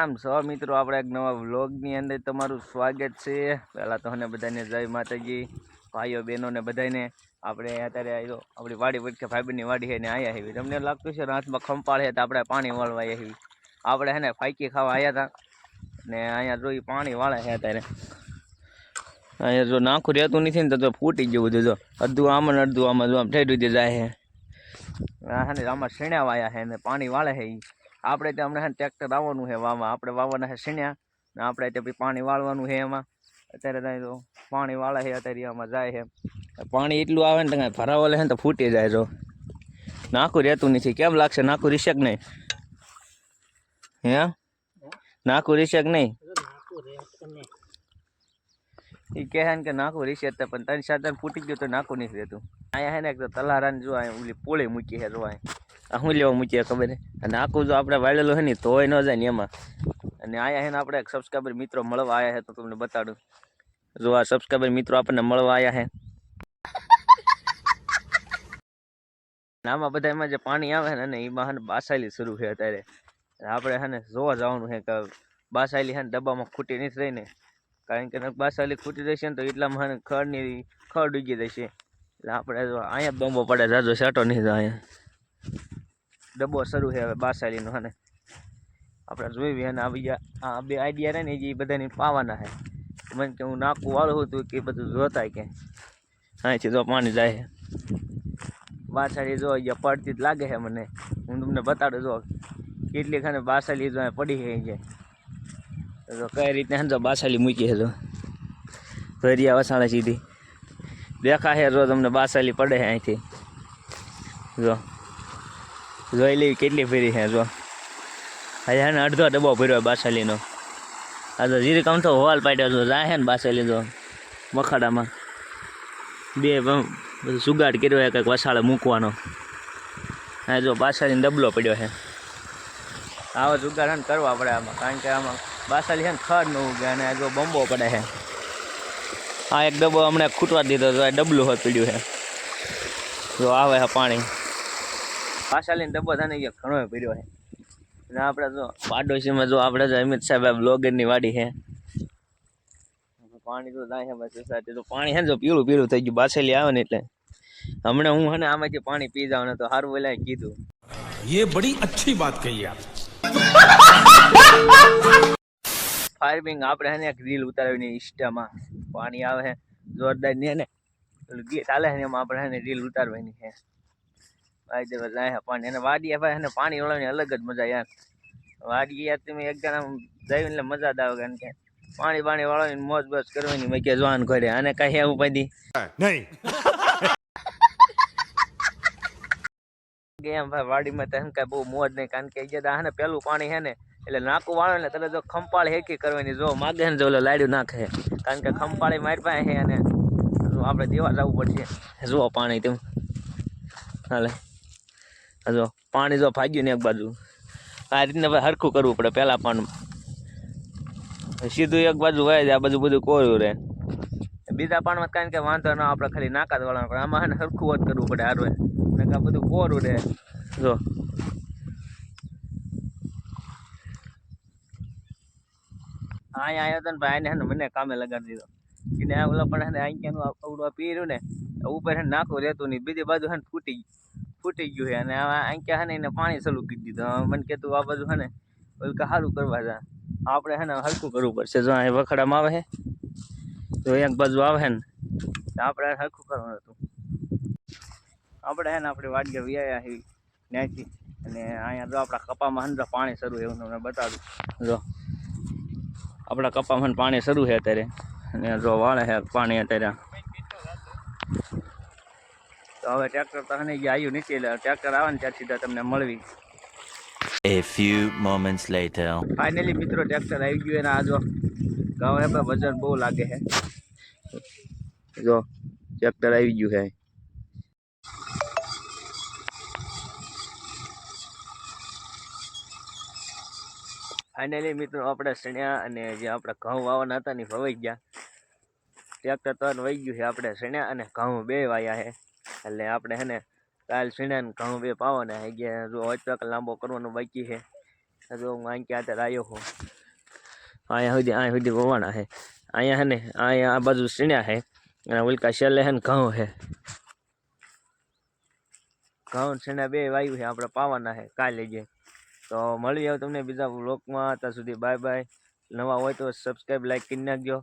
આમ સો મિત્રો, આપણે એક નવા વ્લોગની અંદર તમારું સ્વાગત છે. પહેલાં તો અને બધાને જય માતાજી, ભાઈઓ બહેનો ને બધાને. આપણે અત્યારે આવ્યો આપણી વાડી વટકે ફાઈબરની વાડી છે ને આયા આવી તમને લાગતું છે રાતમાં ખંપાળ છે તો આપણે પાણી વાળવા આવી આપણે હેને ને ફાઈકી ખાવા આવ્યા હતા ને અહીંયા જો પાણી વાળે છે અત્યારે. અહીંયા જો નાખું રહેતું નથી ને તો ફૂટી ગયું બધું જો. અડધું આમ ને અડધું આમ જો આમ થઈ રીતે જાય છે હા ને આમાં શેણા વાયા છે ને પાણી વાળે છે ઈ. આપણે ત્યાં હમણાં ટ્રેક્ટર આવવાનું છે વાવવા. આપણે વાવવાના છે શીણ્યા ને આપણે ત્યાં પાણી વાળવાનું છે એમાં. અત્યારે ત્યાં તો પાણી વાળે છે, અત્યારે આમાં જાય છે. પાણી એટલું આવે ને તો કાંઈ ભરાવો લે ને તો ફૂટી જાય જો. નાખું રહેતું નથી. કેમ લાગશે? નાખું રીશેક નહીં. હે? નાખું રીશે કે નહીં. એ કહે છે કે નાખું રીશે તો પણ ત્રણ ત્રણ ફૂટી ગયું તો નાખું નથી રહેતું અહીંયા છે ને એક તો તલારાને જો અહીંયા ઓલી પોળી મૂકી છે, જો અહીંયા આ શું લેવા મૂકીએ ખબર અને આખું જો આપણે વાળેલું હે ને ધોઈ ન જાય ને એમાં. અને આયા હે ને આપણે એક સબસ્ક્રાઈબર મિત્રો મળવા આવ્યા હે, તો તમને બતાડું. જો આ સબસ્ક્રાઈબર મિત્રો આપણને મળવા આવ્યા હે. આમાં બધા એમાં જે પાણી આવે ને ને એમાં હે ને બાસાયલી શરૂ છે અત્યારે. આપણે હે ને જોવા જવાનું છે કે બાસાયલી હે ને ડબ્બામાં ખૂટી નથી રહી ને. કારણ કે બાસાયલી ખૂટી જશે ને, તો એટલામાં હે ને ખડની ખડ ઉગી જશે એટલે આપણે અહીંયા બોમ્બો પડે જાજો સેટો નહીં જાય અહીંયા. ડબ્બો શરૂ છે હવે બાસાલીનો હને આપણે જોઈ અને આ બીજા આ બે આઈડિયા રહે ને એ બધાની પાવાના છે. મને કે હું નાખું વાળું હતું કે બધું જોતા કે. અહીંથી જો પાણી જાય છે. બાસાલી જો અહીંયા પડતી જ લાગે છે મને. હું તમને બતાડું જો કેટલી ખાને બાસાલી જો પડી છે અહીંયા. તો કઈ રીતે સમજો બાસાલી મૂકી છે જો. ભરિયા વસાણા સીધી. દેખાશે જો તમને બાસાલી પડે છે અહીંથી. જો. જોઈ લેવી કેટલી ફેરી છે, જો. હજાર ને અડધો ડબ્બો ભર્યો બાસેલીનો. આ તો જીરી કામ તો હોલ પાડ્યો છો, જાય છે ને બાસાલી તો મખાડામાં બે બધું સુગાડ કર્યો છે કંઈક વસાળે મૂકવાનો. હા જો બાસાલીનો ડબલો પડ્યો છે. આવો જુગાડ છે ને કરવા પડે આમાં, કારણ કે આમાં બાસાલી છે ને ખડ ન ઉગે અને જો બંબો પડે છે. આ એક ડબ્બો હમણાં ખૂટવા દીધો, તો આ ડબલું હોત પડ્યું છે. જો આવે છે પાણી. પાછાલીને ડબ્બો થઈને ગયો ઘણો પીર્યો છે અને આપણે જો પાડોશીમાં જો આપણે જો અમિત સાહેબ બ્લોગરની વાડી છે પાણી તો થાય છે બસ સાથે તો પાણી છે ને જો પીળું પીળું થઈ ગયું બાસેલી આવે ને એટલે હમણાં હું છે ને આમાંથી પાણી પી જાવ ને તો સારું બોલાય કીધું ये बड़ी अच्छी बात कही आप ફાયરિંગ આપણે છે ને એક રીલ ઉતારવીને ઇન્સ્ટામાં પાણી આવે છે જોરદાર ને ને પેલું ગીત ચાલે છે ને એમાં આપણે છે ને રીલ ઉતારવાની છે ભાઈ દેવા જાય પાણી અને વાડીએ ભાઈ અને પાણી વળવાની અલગ જ મજા યાર. વાડીએ યાર તમે એક જણા જઈને એટલે મજા જ આવે કારણ કે પાણી પાણી વાળવાની મોજ બસ કરવાની મેં કે જોવાન ઘરે અને કઈ એવું પડી નહીં. એમ ભાઈ વાડીમાં તો એમ કાંઈ બહુ મોજ નહીં કારણ કે જે હે ને પેલું પાણી હે ને એટલે નાકું વાળો ને તને જો ખંપાળ હેકી કરવાની જો માગે ને જો લાડ્યું નાખે. કારણ કે ખંપાળી મારી પાસે છે અને જો આપણે દેવા જવું પડશે. જુઓ પાણી તેમ. હાલે. જો, પાણી જો ફાગ્યું ને એક બાજુ. આ રીતને ભાઈ હરખું કરવું પડે પહેલાં પણ. સીધું એક બાજુ હોય છે આ બાજુ બધું કોર્યું રહે. બીજા પાણમાં કારણ કે વાંધો ના આપણે ખાલી નાકા જ પણ આમાં છે ને હરખું જ કરવું પડે હારું નકા બધું કોરું રહે. જો. અહીંયા આવ્યો હતો ને ભાઈ એને મને કામે લગાડી દીધો. એને આ ઓલા પણ છે ને અહીંયાનું અવડું પીર્યું ને, ઉપર હે નાખું રહેતું નહીં, બીજી બાજુ હે ફૂટી ફૂટી ગયું છે. અને આ હે ને એને પાણી ચાલુ કરી દીધું. મને કહેતું આ બાજુ છે ને, ઓલું કે સારું કરવા જા. આપણે હે ને હરખું કરવું પડશે. જો અહીં વખડામાં આવે છે, તો એક બાજુ આવે ને આપણે હરખું કરવાનું હતું. આપણે હે ને આપણે વાડગે વ્યાયા છે ત્યાંથી. અને અહીંયા જો આપણા કપામાં અંદર પાણી શરૂ એવું તમને બતાડું. જો, આપણા કપામાં પાણી શરૂ છે અત્યારે. અને જો વાળે છે પાણી અત્યારે. તો હવે ટ્રેક્ટર તો હને ગયા આવ્યું નથી એટલે ટ્રેક્ટર આવે ને ત્યાં સીધા તમને મળવી. A few moments later. Finally મિત્રો ટ્રેક્ટર આવી ગયું એના આજો ગાવ હે ભાઈ વજન બહુ લાગે છે જો ટ્રેક્ટર આવી ગયું હે. ફાઇનલી મિત્રો આપણે શણ્યા અને જે આપણે ઘઉં વાવવાના હતા ને વવાઈ ગયા. ટ્રેક્ટર તો વહી ગયું છે આપણે શણ્યા અને ઘઉં બે વાયા છે એટલે આપણે હે ને કાલ સણ્યા ને ઘઉં બે પાવાના છે ગયા જો અચક લાંબો કરવાનો બાકી છે. જો હું અહીં ક્યાં અત્યારે આવ્યો હું અહીંયા સુધી અહીંયા સુધી વવાણા છે અહીંયા હે ને, અહીંયા આ બાજુ સીણ્યા છે અને ઉલકા છેલ્લે હે ને ઘઉં છે ઘઉં સીણા બે વાયુ છે આપણે પાવાના છે કાલે જે. તો મળી આવ તમને બીજા વ્લોગમાં ત્યાં સુધી બાય બાય નવા હોય તો સબસ્ક્રાઈબ લાઈક કરી નાખજો.